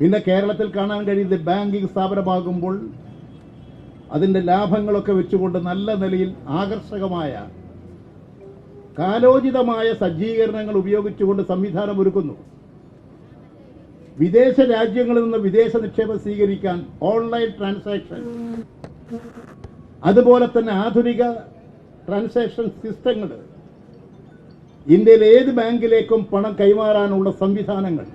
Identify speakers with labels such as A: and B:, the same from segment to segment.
A: പിന്നെ കേരളത്തിൽ കാണാൻ കഴിയുന്ന ബാങ്കിങ് സ്ഥാപനമാകുമ്പോൾ അതിന്റെ ലാഭങ്ങളൊക്കെ വെച്ചുകൊണ്ട് നല്ല നിലയിൽ ആകർഷകമായ കാലോചിതമായ സജ്ജീകരണങ്ങൾ ഉപയോഗിച്ചുകൊണ്ട് സംവിധാനം ഒരുക്കുന്നു. വിദേശ രാജ്യങ്ങളിൽ നിന്ന് വിദേശ നിക്ഷേപം സ്വീകരിക്കാൻ ഓൺലൈൻ ട്രാൻസാക്ഷൻ അതുപോലെ തന്നെ ആധുനിക ട്രാൻസാക്ഷൻ സിസ്റ്റങ്ങൾ ഇന്ത്യയിൽ ഏത് ബാങ്കിലേക്കും പണം കൈമാറാനുള്ള സംവിധാനങ്ങൾ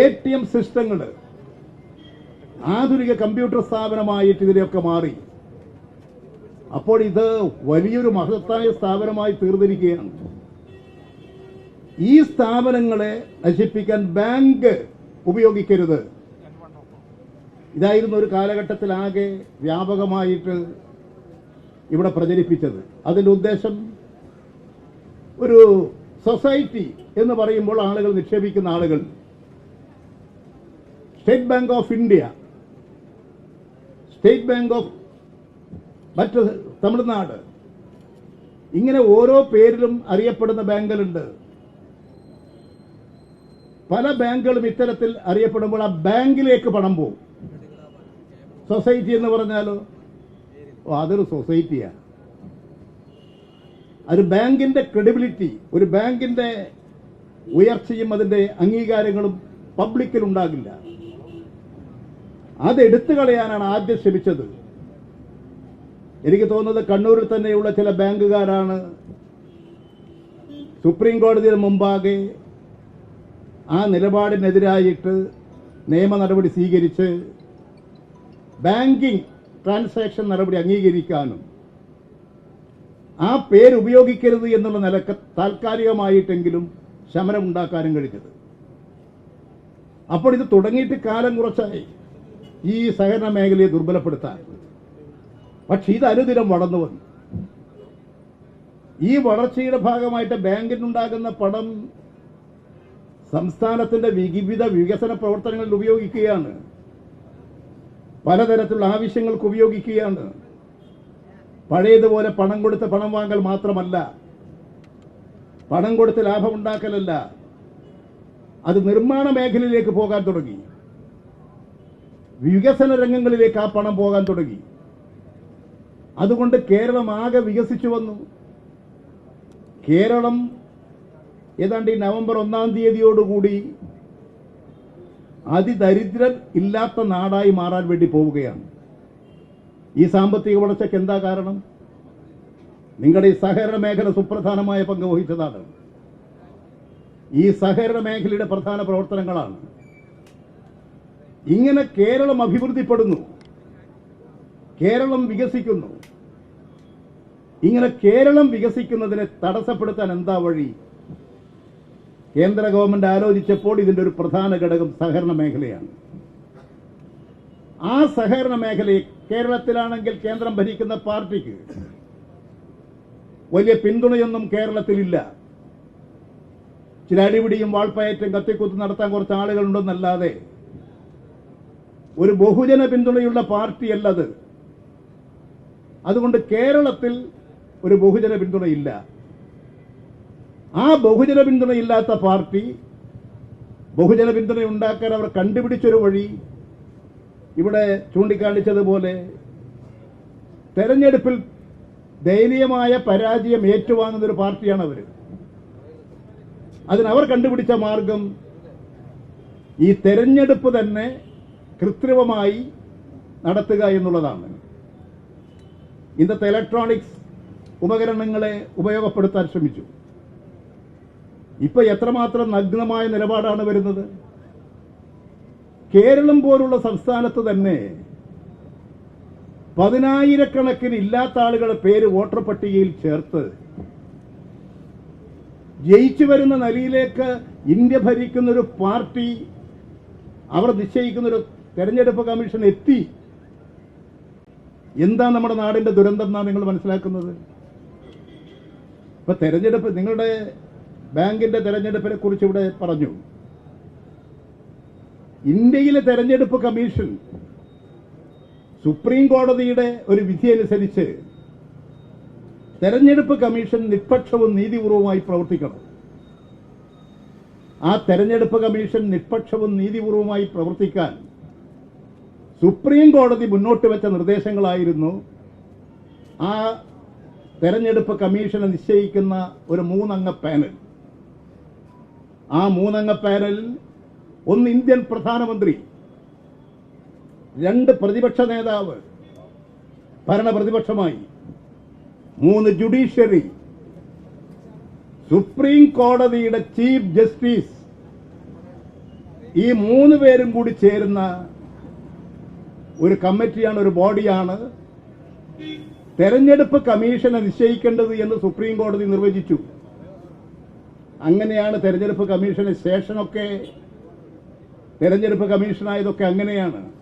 A: എ ടി എം സിസ്റ്റങ്ങൾ ആധുനിക കമ്പ്യൂട്ടർ സ്ഥാപനമായിട്ട് ഇതിനെയൊക്കെ മാറി. അപ്പോൾ ഇത് വലിയൊരു മഹത്തായ സ്ഥാപനമായി തീർന്നിരിക്കുകയാണ്. ഈ സ്ഥാപനങ്ങളെ നശിപ്പിക്കാൻ ബാങ്ക് ഉപയോഗിക്കരുത്. ഇതായിരുന്നു ഒരു കാലഘട്ടത്തിലാകെ വ്യാപകമായിട്ട് ഇവിടെ പ്രചരിപ്പിച്ചത്. അതിന്റെ ഉദ്ദേശം ഒരു സൊസൈറ്റി എന്ന് പറയുമ്പോൾ ആളുകൾ നിക്ഷേപിക്കുന്ന ആളുകൾ State Bank of India State Bank of മറ്റ് തമിഴ്നാട് ഇങ്ങനെ ഓരോ പേരിലും അറിയപ്പെടുന്ന ബാങ്കുകളുണ്ട്. പല ബാങ്കുകളും ഇത്തരത്തിൽ അറിയപ്പെടുമ്പോൾ ആ ബാങ്കിലേക്ക് പണം പോകും. സൊസൈറ്റി എന്ന് പറഞ്ഞാലോ? ഓ അതൊരു സൊസൈറ്റിയാണ് ഒരു ബാങ്കിന്റെ ക്രെഡിബിലിറ്റി ഒരു ബാങ്കിന്റെ ഉയർച്ചയും അതിന്റെ അംഗീകാരങ്ങളും പബ്ലിക്കിൽ ഉണ്ടാകില്ല അത് എടുത്തു കളയാനാണ് ആദ്യം ശ്രമിച്ചത്. എനിക്ക് തോന്നുന്നത് കണ്ണൂരിൽ തന്നെയുള്ള ചില ബാങ്കുകാരാണ് സുപ്രീം കോടതിയുടെ മുമ്പാകെ ആ നിലപാടിനെതിരായിട്ട് നിയമ നടപടി സ്വീകരിച്ച് ബാങ്കിംഗ് ട്രാൻസാക്ഷൻ നടപടി അംഗീകരിക്കാനും ആ പേര് ഉപയോഗിക്കരുത് എന്നുള്ള നിലയ്ക്ക് താൽക്കാലികമായിട്ടെങ്കിലും ശമനം ഉണ്ടാക്കാനും കഴിഞ്ഞത്. അപ്പോൾ ഇത് തുടങ്ങിയിട്ട് കാലം കുറച്ചായി. ഈ സഹകരണ മേഖലയെ ദുർബലപ്പെടുത്താൻ. പക്ഷെ ഇത് അനുദിനം വളർന്നു വന്നു. ഈ വളർച്ചയുടെ ഭാഗമായിട്ട് ബാങ്കിനുണ്ടാകുന്ന പണം സംസ്ഥാനത്തിന്റെ വിവിധ വികസന പ്രവർത്തനങ്ങളിൽ ഉപയോഗിക്കുകയാണ്. പലതരത്തിലുള്ള ആവശ്യങ്ങൾക്ക് ഉപയോഗിക്കുകയാണ്. പഴയതുപോലെ പണം കൊടുത്ത് പണം വാങ്ങൽ മാത്രമല്ല പണം കൊടുത്ത് ലാഭമുണ്ടാക്കലല്ല അത് നിർമ്മാണ മേഖലയിലേക്ക് പോകാൻ തുടങ്ങി. വികസന രംഗങ്ങളിലേക്ക് ആ പണം പോകാൻ തുടങ്ങി. അതുകൊണ്ട് കേരളം ആകെ വികസിച്ചു വന്നു. കേരളം ഏതാണ്ട് ഈ നവംബർ ഒന്നാം തീയതിയോടുകൂടി അതിദരിദ്രർ ഇല്ലാത്ത നാടായി മാറാൻ വേണ്ടി പോവുകയാണ്. ഈ സാമ്പത്തിക വളർച്ചയ്ക്ക് എന്താ കാരണം? നിങ്ങളുടെ ഈ സഹകരണ മേഖല സുപ്രധാനമായ പങ്ക് വഹിച്ചതാണ്. ഈ സഹകരണ മേഖലയുടെ പ്രധാന പ്രവർത്തനങ്ങളാണ്. ഇങ്ങനെ കേരളം അഭിവൃദ്ധിപ്പെടുന്നു. കേരളം വികസിക്കുന്നു. ഇങ്ങനെ കേരളം വികസിക്കുന്നതിനെ തടസ്സപ്പെടുത്താൻ എന്താ വഴി? കേന്ദ്ര ഗവൺമെന്റ് ആലോചിച്ചപ്പോൾ ഇതിന്റെ ഒരു പ്രധാന ഘടകം സഹകരണ മേഖലയാണ്. ആ സഹകരണ മേഖലയെ കേരളത്തിലാണെങ്കിൽ കേന്ദ്രം ഭരിക്കുന്ന പാർട്ടിക്ക് വലിയ പിന്തുണയൊന്നും കേരളത്തിലില്ല. ചില അടിപിടിയും വാൾപ്പയറ്റും കത്തിക്കുത്തും നടത്താൻ കുറച്ച് ആളുകളുണ്ടെന്നല്ലാതെ ഒരു ബഹുജന പിന്തുണയുള്ള പാർട്ടിയല്ലത്. അതുകൊണ്ട് കേരളത്തിൽ ഒരു ബഹുജന പിന്തുണയില്ല. ആ ബഹുജന പിന്തുണയില്ലാത്ത പാർട്ടി ബഹുജന പിന്തുണ ഉണ്ടാക്കാൻ അവർ കണ്ടുപിടിച്ചൊരു വഴി ഇവിടെ ചൂണ്ടിക്കാണിച്ചതുപോലെ തെരഞ്ഞെടുപ്പിൽ ദയനീയമായ പരാജയം ഏറ്റുവാങ്ങുന്ന ഒരു പാർട്ടിയാണ് അവർ അതിനവർ കണ്ടുപിടിച്ച മാർഗം ഈ തെരഞ്ഞെടുപ്പ് തന്നെ കൃത്രിമമായി നടത്തുക എന്നുള്ളതാണ്. ഇന്നത്തെ ഇലക്ട്രോണിക്സ് ഉപകരണങ്ങളെ ഉപയോഗപ്പെടുത്താൻ ശ്രമിച്ചു. ഇപ്പോൾ എത്രമാത്രം നഗ്നമായ നിലപാടാണ് വരുന്നത്? കേരളം പോലുള്ള സംസ്ഥാനത്ത് തന്നെ പതിനായിരക്കണക്കിന് ഇല്ലാത്ത ആളുകളെ പേര് വോട്ടർ പട്ടികയിൽ ചേർത്ത് ജയിച്ചു വരുന്ന നിലയിലേക്ക് ഇന്ത്യ ഭരിക്കുന്ന ഒരു പാർട്ടി അവർ നിശ്ചയിക്കുന്ന ഒരു തെരഞ്ഞെടുപ്പ് കമ്മീഷൻ എത്തി. എന്താ നമ്മുടെ നാടിന്റെ ദുരന്തം എന്നാ നിങ്ങൾ മനസ്സിലാക്കുന്നത്? ഇപ്പൊ തെരഞ്ഞെടുപ്പ് നിങ്ങളുടെ ബാങ്കിന്റെ തെരഞ്ഞെടുപ്പിനെ കുറിച്ച് ഇവിടെ പറഞ്ഞു. ഇന്ത്യയിലെ തെരഞ്ഞെടുപ്പ് കമ്മീഷൻ സുപ്രീം കോടതിയുടെ ഒരു വിധി അനുസരിച്ച് തെരഞ്ഞെടുപ്പ് കമ്മീഷൻ നിഷ്പക്ഷവും നീതിപൂർവമായി പ്രവർത്തിക്കണം. ആ തെരഞ്ഞെടുപ്പ് കമ്മീഷൻ നിഷ്പക്ഷവും നീതിപൂർവമായി പ്രവർത്തിക്കാൻ സുപ്രീം കോടതി മുന്നോട്ട് വെച്ച നിർദ്ദേശങ്ങളായിരുന്നു ആ തെരഞ്ഞെടുപ്പ് കമ്മീഷനെ നിശ്ചയിക്കുന്ന ഒരു മൂന്നംഗ പാനൽ. ആ മൂന്നംഗ പാനലിൽ ഒന്ന് ഇന്ത്യൻ പ്രധാനമന്ത്രി രണ്ട് പ്രതിപക്ഷ നേതാവ് ഭരണപ്രതിപക്ഷമായി മൂന്ന് ജുഡീഷ്യറി സുപ്രീം കോടതിയുടെ ചീഫ് ജസ്റ്റിസ് ഈ മൂന്ന് പേരും കൂടി ചേരുന്ന ഒരു കമ്മിറ്റിയാണ് ഒരു ബോഡിയാണ്. തെരഞ്ഞെടുപ്പ് കമ്മീഷനെ നിശ്ചയിക്കേണ്ടത് എന്ന് സുപ്രീം കോടതി നിർവചിച്ചു. അങ്ങനെയാണ് തെരഞ്ഞെടുപ്പ് കമ്മീഷന് ശേഷമൊക്കെ തെരഞ്ഞെടുപ്പ് കമ്മീഷനായതൊക്കെ അങ്ങനെയാണ്.